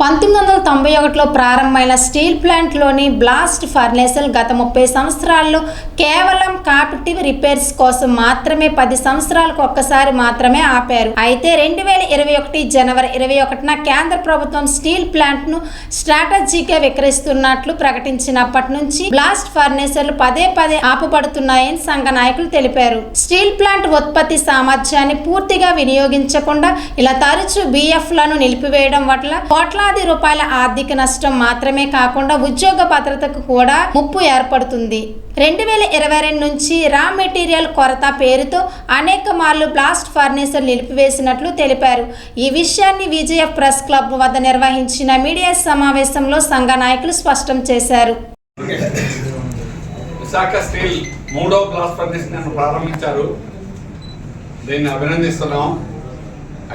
పంతొమ్మిది వందల తొంభై ఒకటిలో ప్రారంభమైన స్టీల్ ప్లాంట్లోని బ్లాస్ట్ ఫర్నేసులు గత ముప్పై సంవత్సరాల్లో కేవలం కాపిటివ్ రిపేర్స్ కోసం మాత్రమే పది సంవత్సరాలకు ఒక్కసారి మాత్రమే ఆపారు. అయితే రెండు వేల ఇరవై ఒకటి జనవరి ఇరవై ఒకటిన కేంద్ర ప్రభుత్వం స్టీల్ ప్లాంట్ను స్ట్రాటజీగా విక్రయిస్తున్నట్లు ప్రకటించినప్పటి నుంచి బ్లాస్ట్ ఫర్నేసులు పదే పదే ఆపబడుతున్నాయని సంఘ నాయకులు తెలిపారు. స్టీల్ ప్లాంట్ ఉత్పత్తి సామర్థ్యాన్ని పూర్తిగా వినియోగించకుండా ఇలా తరచూ బిఎఫ్లను నిలిపివేయడం వల్ల కోట్లాది రూపాయల ఆర్థిక నష్టం మాత్రమే కాకుండా ఉద్యోగ భద్రతకు కూడా ముప్పు ఏర్పడుతుంది. రెండు వేల ఇరవై రెండు నుంచి రా మెటీరియల్ కొరత పేరుతో అనేక మార్లు బ్లాస్ట్ ఫర్నిచర్ నిలిపివేసినట్లు తెలిపారు. ఈ విషయాన్ని విజయఫ్ ప్రెస్ క్లబ్ వద్ద నిర్వహించిన మీడియా సమావేశంలో సంఘ నాయకులు స్పష్టం చేశారు. విశాఖ స్టీల్ మూడో బ్లాస్ట్ ఫర్నిచర్ ప్రారంభించారు. దీన్ని అభినందిస్తున్నాం.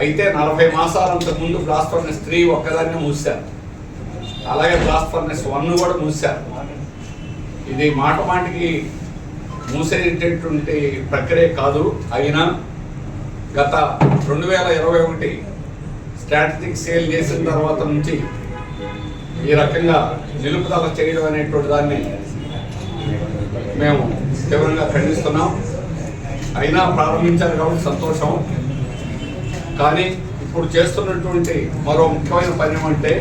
అయితే నలభై మాసాలంత ముందు బ్లాస్ట్ ఫర్నెస్ త్రీ ఒక్కదాన్ని మూసారు అలాగే బ్లాస్ట్ ఫర్నెస్ వన్ కూడా మూసారు ఇది మాట మాటికి మూసేటటువంటి ప్రక్రియ కాదు. అయినా గత రెండు వేల ఇరవై ఒకటి స్ట్రాటజిక్ సేల్ చేసిన తర్వాత నుంచి ఈ రకంగా నిలుపుదల చేయడం అనేటువంటి దాన్ని మేము తీవ్రంగా ఖండిస్తున్నాం. అయినా ప్రారంభించారు కాబట్టి సంతోషం. కానీ ఇప్పుడు చేస్తున్నటువంటి మరో ముఖ్యమైన పని ఏమంటే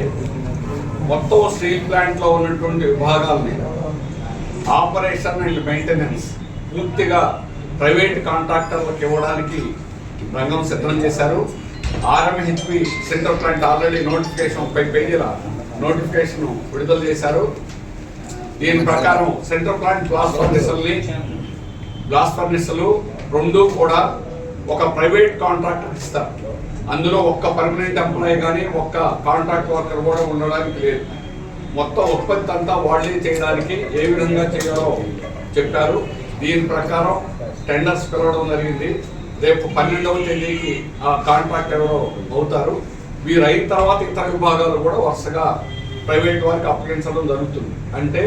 మొత్తం స్టీల్ ప్లాంట్లో ఉన్నటువంటి విభాగాల్ని ఆపరేషన్ అండ్ మెయింటెనెన్స్ పూర్తిగా ప్రైవేట్ కాంట్రాక్టర్లకు ఇవ్వడానికి రంగం సిద్ధం చేశారు. RMHP centre plant already notification ముప్పై పేజీల నోటిఫికేషన్ విడుదల చేశారు. దీని ప్రకారం సెంటర్ ప్లాంట్ గ్లాస్ ఫర్నిసల్ని గ్లాస్ ఫర్నిసలు రెండు కూడా ఒక ప్రైవేట్ కాంట్రాక్టర్ ఇస్తారు. అందులో ఒక్క పర్మనెంట్ ఎంప్లాయీ కానీ ఒక్క కాంట్రాక్ట్ వర్కర్ కూడా ఉండడానికి లేదు. మొత్తం ఉత్పత్తి అంతా వాళ్ళే చేయడానికి ఏ విధంగా చేయాలో చెప్పారు. దీని ప్రకారం టెండర్స్ పిలవడం జరిగింది. రేపు పన్నెండవ తేదీకి ఆ కాంట్రాక్ట్ ఎవరో అవుతారు. వీరు అయిన తర్వాత ఇతర విభాగాలు కూడా వరుసగా ప్రైవేట్ వారికి అప్పగించడం జరుగుతుంది. అంటే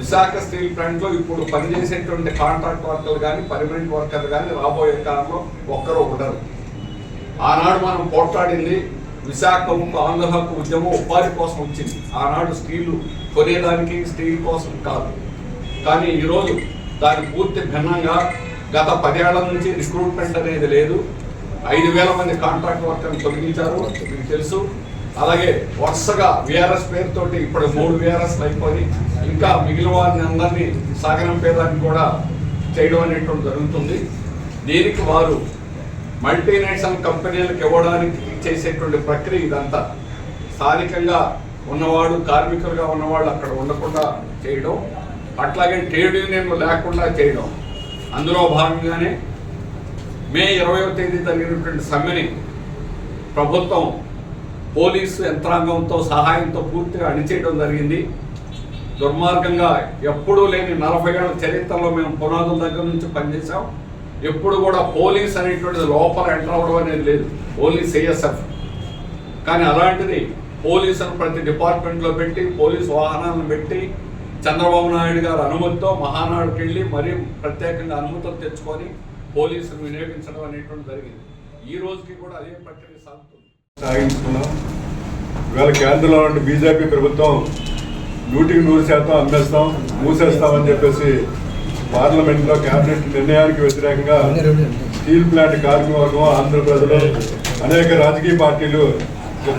విశాఖ స్టీల్ ప్లాంట్లో ఇప్పుడు పనిచేసేటువంటి కాంట్రాక్ట్ వర్కర్లు కానీ పర్మనెంట్ వర్కర్లు కానీ రాబోయే కాలంలో ఒక్కరు ఉండరు. ఆనాడు మనం పోట్లాడింది విశాఖ ఉక్కు ఆంధ్ర హక్కు ఉద్యమం ఉపాధి కోసం వచ్చింది. ఆనాడు స్టీల్ కొనేదానికి స్టీల్ కోసం కాదు. కానీ ఈరోజు దాని పూర్తి భిన్నంగా గత పదేళ్ళ నుంచి రిక్రూట్మెంట్ అనేది లేదు. ఐదు వేల మంది కాంట్రాక్ట్ వర్కర్ని తొలగించారు. మీకు తెలుసు. అలాగే వరుసగా విఆర్ఎస్ పేరుతోటి ఇప్పుడు మూడు విఆర్ఎస్ అయిపోయి ఇంకా మిగిలిన వారిని అందరినీ సాగనంపేదానికి కూడా చేయడం అనేటువంటి జరుగుతుంది. దీనికి వారు మల్టీనేషనల్ కంపెనీలకు ఇవ్వడానికి చేసేటువంటి ప్రక్రియ ఇదంతా. స్థానికంగా ఉన్నవాడు కార్మికులుగా ఉన్నవాళ్ళు అక్కడ ఉండకుండా చేయడం అట్లాగే ట్రేడ్ యూనియన్లు లేకుండా చేయడం. అందులో భాగంగానే మే ఇరవయో తేదీ జరిగినటువంటి సమ్మెని ప్రభుత్వం పోలీసు యంత్రాంగంతో సహాయంతో పూర్తిగా అణిచేయడం జరిగింది. దుర్మార్గంగా ఎప్పుడూ లేని నలభై ఏళ్ళ చరిత్రలో మేము పునాదుల దగ్గర నుంచి పనిచేసాం ఎప్పుడు కూడా పోలీస్ అనేటువంటిది లోపల ఎంటర్ అవ్వడం అనేది లేదు. ఓన్లీ సిఎస్ఎఫ్ కానీ అలాంటిది పోలీసును ప్రతి డిపార్ట్మెంట్లో పెట్టి పోలీస్ వాహనాలను పెట్టి చంద్రబాబు నాయుడు గారి అనుమతితో మహానాడుకి వెళ్ళి మరీ ప్రత్యేకంగా అనుమతులు తెచ్చుకొని పోలీసును వినియోగించడం అనేటువంటి జరిగింది. ఈ రోజుకి కూడా అదే ప్రక్రియ సాగుతుంది. సాగించుకున్నాం. ఇవాళ కేంద్రంలో ఉన్న బీజేపీ ప్రభుత్వం నూటికి నూరు శాతం అమ్మేస్తాం మూసేస్తామని చెప్పేసి పార్లమెంట్లో కేబినెట్ నిర్ణయానికి వ్యతిరేకంగా స్టీల్ ప్లాంట్ కార్మికవర్గం ఆంధ్రప్రదేశ్లో అనేక రాజకీయ పార్టీలు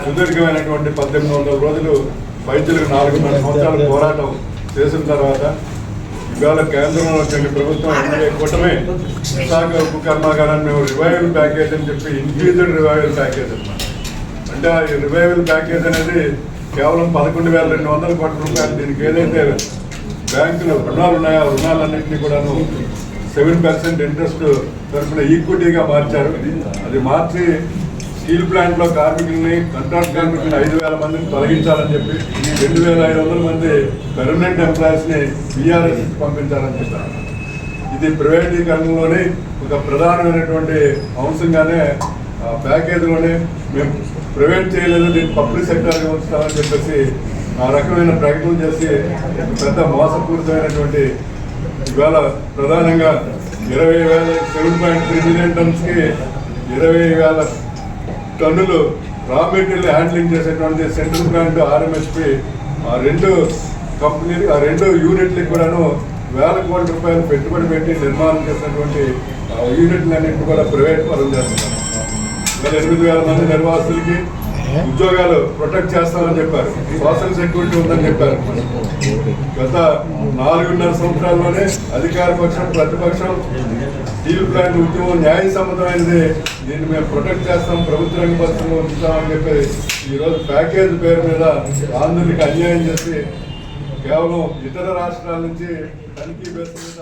సుదీర్ఘమైనటువంటి పద్దెనిమిది వందల రోజులు వైద్యులకు నాలుగున్నర సంవత్సరాల పోరాటం చేసిన తర్వాత ఇవాళ కేంద్రంలో వచ్చిన ప్రభుత్వం ఎన్డీఏ కూటమి విశాఖ ఉక్కు కర్మాగారాన్ని మేము రివైవల్ ప్యాకేజ్ అని చెప్పి ఇంక్రీజ్డ్ రివైవల్ ప్యాకేజ్ అన్నమాట. అంటే ఆ రివైవల్ ప్యాకేజ్ అనేది కేవలం పదకొండు వేల రెండు వందల కోట్ల రూపాయలు దీనికి ఏదైతే బ్యాంకులు రుణాలు ఉన్నాయో ఆ రుణాలన్నింటినీ కూడాను సెవెన్ పర్సెంట్ ఇంట్రెస్ట్ తరఫున ఈక్విటీగా మార్చారు. అది మార్చి స్టీల్ ప్లాంట్లో కార్మికుల్ని కంట్రాక్ట్ కార్మికుల్ని ఐదు వేల మందిని తొలగించాలని చెప్పి రెండు వేల ఐదు వందల మంది పెర్మనెంట్ ఎంప్లాయీస్ని బీఆర్ఎస్ పంపించాలని చెప్పారు. ఇది ప్రైవేటీకరణలోని ఒక ప్రధానమైనటువంటి అంశంగానే ఆ ప్యాకేజీలోనే మేము ప్రైవేట్ చేయలేదు దీన్ని పబ్లిక్ సెక్టర్గా ఉంచుతామని చెప్పేసి ఆ రకమైన ప్రకటన చేసి పెద్ద మోసపూరితమైనటువంటి ఇవాళ ప్రధానంగా ఇరవై వేల సెవెన్ పాయింట్ త్రీ మిలియన్ టన్స్కి ఇరవై వేల టన్నులు రా మెటీరియల్ హ్యాండ్లింగ్ చేసేటువంటి సెంట్రల్ ప్లాంట్ ఆర్ఎంఎస్పి ఆ రెండు కంపెనీ ఆ రెండు యూనిట్లకు కూడాను వేల కోట్ల రూపాయలు పెట్టుబడి పెట్టి నిర్మాణం చేసినటువంటి ఆ యూనిట్లన్నింటినీ కూడా ప్రైవేట్ పరం చేస్తున్నారు. ఎనిమిది వేల మంది నిర్వాసులకి ఉద్యోగాలు ప్రొటెక్ట్ చేస్తామని చెప్పారు. సోషల్ సెక్యూరిటీ ఉందని చెప్పారు. గత నాలుగున్నర సంవత్సరాల్లోనే అధికార పక్షం ప్రతిపక్షం స్టీల్ ప్లాంట్ ఉద్యమం న్యాయసమ్మతమైనది దీన్ని మేము ప్రొటెక్ట్ చేస్తాం ప్రభుత్వ రంగ బస్సులో ఉంచుతామని చెప్పి ఈరోజు ప్యాకేజ్ పేరు మీద ఆంధ్రునికి అన్యాయం చేసి కేవలం ఇతర రాష్ట్రాల నుంచి తనిఖీ బేస్ మీద